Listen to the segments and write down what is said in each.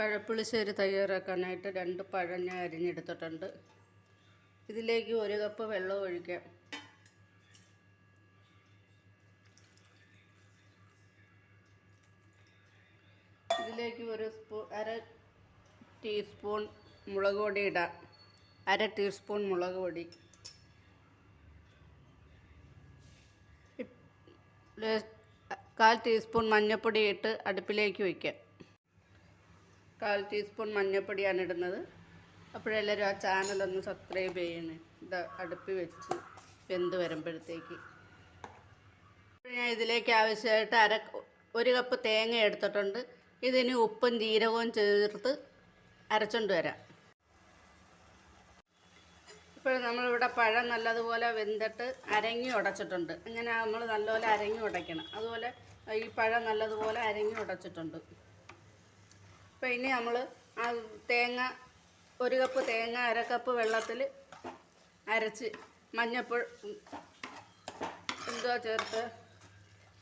പഴപ്പുളിശ്ശേരി തയ്യാറാക്കാനായിട്ട് രണ്ട് പഴം ഞാൻ അരിഞ്ഞെടുത്തിട്ടുണ്ട്. ഇതിലേക്ക് ഒരു കപ്പ് വെള്ളം ഒഴിക്കാം. ഇതിലേക്ക് ഒരു സ്പൂൺ അര ടീസ്പൂൺ മുളക് പൊടി ഇടാം. അര ടീസ്പൂൺ മുളക് പൊടി. കാൽ ടീസ്പൂൺ മഞ്ഞൾപ്പൊടി ഇട്ട് അടുപ്പിലേക്ക് വയ്ക്കാം. കാൽ ടീസ്പൂൺ മഞ്ഞൾപ്പൊടിയാണ് ഇടുന്നത്. അപ്പോഴെല്ലാവരും ആ ചാനലൊന്ന് സബ്സ്ക്രൈബ് ചെയ്യണേ. ഇത് അടുപ്പ് വെച്ച് വെന്ത് വരുമ്പോഴത്തേക്ക്. ഞാൻ ഇതിലേക്ക് ആവശ്യമായിട്ട് അര ഒരു കപ്പ് തേങ്ങ എടുത്തിട്ടുണ്ട്. ഇതിന് ഉപ്പും ജീരകവും ചേർത്ത് അരച്ചുകൊണ്ട് വരാം. ഇപ്പോൾ നമ്മളിവിടെ പഴം നല്ലതുപോലെ വെന്തിട്ട് അരങ്ങി ഉടച്ചിട്ടുണ്ട്. അങ്ങനെ നമ്മൾ നല്ലപോലെ അരങ്ങി ഉടയ്ക്കണം. അതുപോലെ ഈ പഴം നല്ലതുപോലെ അരങ്ങി ഉടച്ചിട്ടുണ്ട്. അപ്പോൾ ഇനി നമ്മൾ ആ തേങ്ങ ഒരു കപ്പ് തേങ്ങ അര കപ്പ് വെള്ളത്തിൽ അരച്ച് മഞ്ഞപ്പൊടി എന്തോ ചേർത്ത്?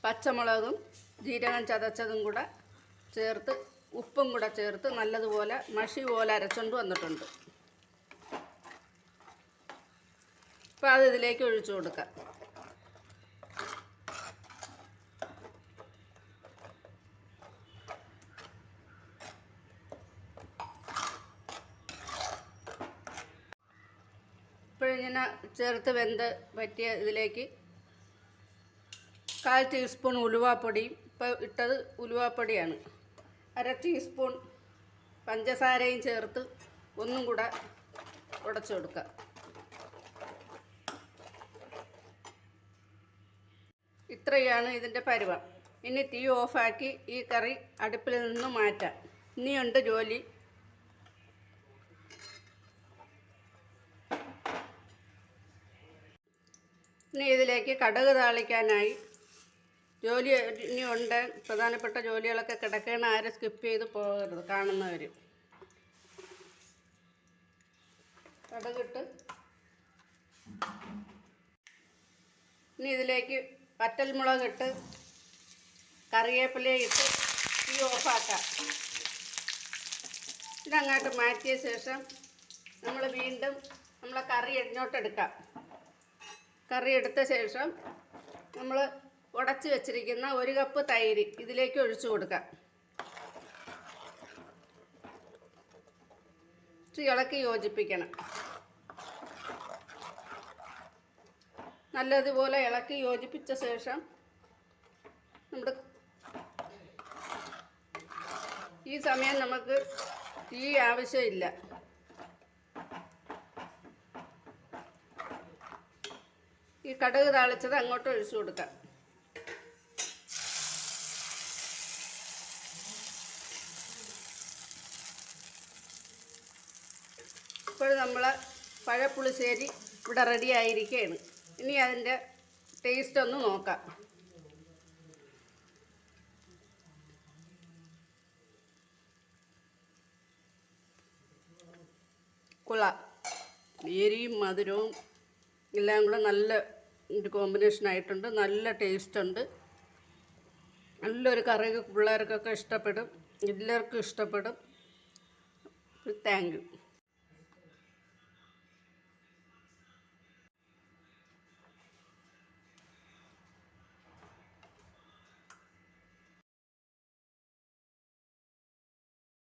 പച്ചമുളകും ജീരകം ചതച്ചതും കൂടെ ചേർത്ത് ഉപ്പും കൂടെ ചേർത്ത് നല്ലതുപോലെ മഷി പോലെ അരച്ചുകൊണ്ട് വന്നിട്ടുണ്ട്. അപ്പോൾ അത് ഇതിലേക്ക് ഒഴിച്ചു കൊടുക്കാം. ഇപ്പോഴിങ്ങനെ ചേർത്ത് വെന്ത് പറ്റിയ ഇതിലേക്ക് കാൽ ടീസ്പൂൺ ഉലുവാപ്പൊടിയും. ഇപ്പോൾ ഇട്ടത് ഉലുവാപ്പൊടിയാണ്. അര ടീസ്പൂൺ പഞ്ചസാരയും ചേർത്ത് ഒന്നും കൂടെ ഉടച്ചു കൊടുക്കുക. ഇത്രയാണ് ഇതിന്റെ പരുവം. ഇനി തീ ഓഫാക്കി ഈ കറി അടുപ്പിൽ നിന്ന് മാറ്റാം. ഇനിയുണ്ട് ജോലി. ഇനി ഇതിലേക്ക് കടുക് താളിക്കാനായി ജോലി ഇനി ഉണ്ട് പ്രധാനപ്പെട്ട ജോലികളൊക്കെ കിടക്കണ ആരും സ്കിപ്പ് ചെയ്ത് പോകരുത് കാണുന്നവർ കടുകിട്ട്. ഇനി ഇതിലേക്ക് വറ്റൽമുളക് ഇട്ട് കറിവേപ്പിലയിട്ട് തീ ഓഫാക്കാം. ഇതങ്ങോട്ട് മാറ്റിയ ശേഷം നമ്മൾ വീണ്ടും നമ്മളെ കറി എണ്ണോട്ടെടുക്കാം കറി എടുത്ത ശേഷം നമ്മൾ ഉടച്ച് വെച്ചിരിക്കുന്ന ഒരു കപ്പ് തൈര് ഇതിലേക്ക് ഒഴിച്ചു കൊടുക്കാം. ഇളക്കി യോജിപ്പിക്കണം. നല്ലതുപോലെ ഇളക്കി യോജിപ്പിച്ച ശേഷം നമ്മുടെ ഈ സമയം നമുക്ക് തീ ആവശ്യമില്ല. ഈ കടുക് താളിച്ചത് അങ്ങോട്ട് ഒഴിച്ചു കൊടുക്കാം. ഇപ്പോൾ നമ്മൾ പഴപ്പുളിശ്ശേരി ഇവിടെ റെഡി ആയിരിക്കുകയാണ് ഇനി അതിന്റെ ടേസ്റ്റ് ഒന്ന് നോക്കാം. കുള എരിയും മധുരവും എല്ലാം കൂടെ നല്ല ഒരു കോമ്പിനേഷൻ ആയിട്ടുണ്ട്. നല്ല ടേസ്റ്റ് ഉണ്ട്. നല്ലൊരു കറി പിള്ളേർക്കൊക്കെ ഇഷ്ടപ്പെടും. എല്ലാവർക്കും ഇഷ്ടപ്പെടും. Thank you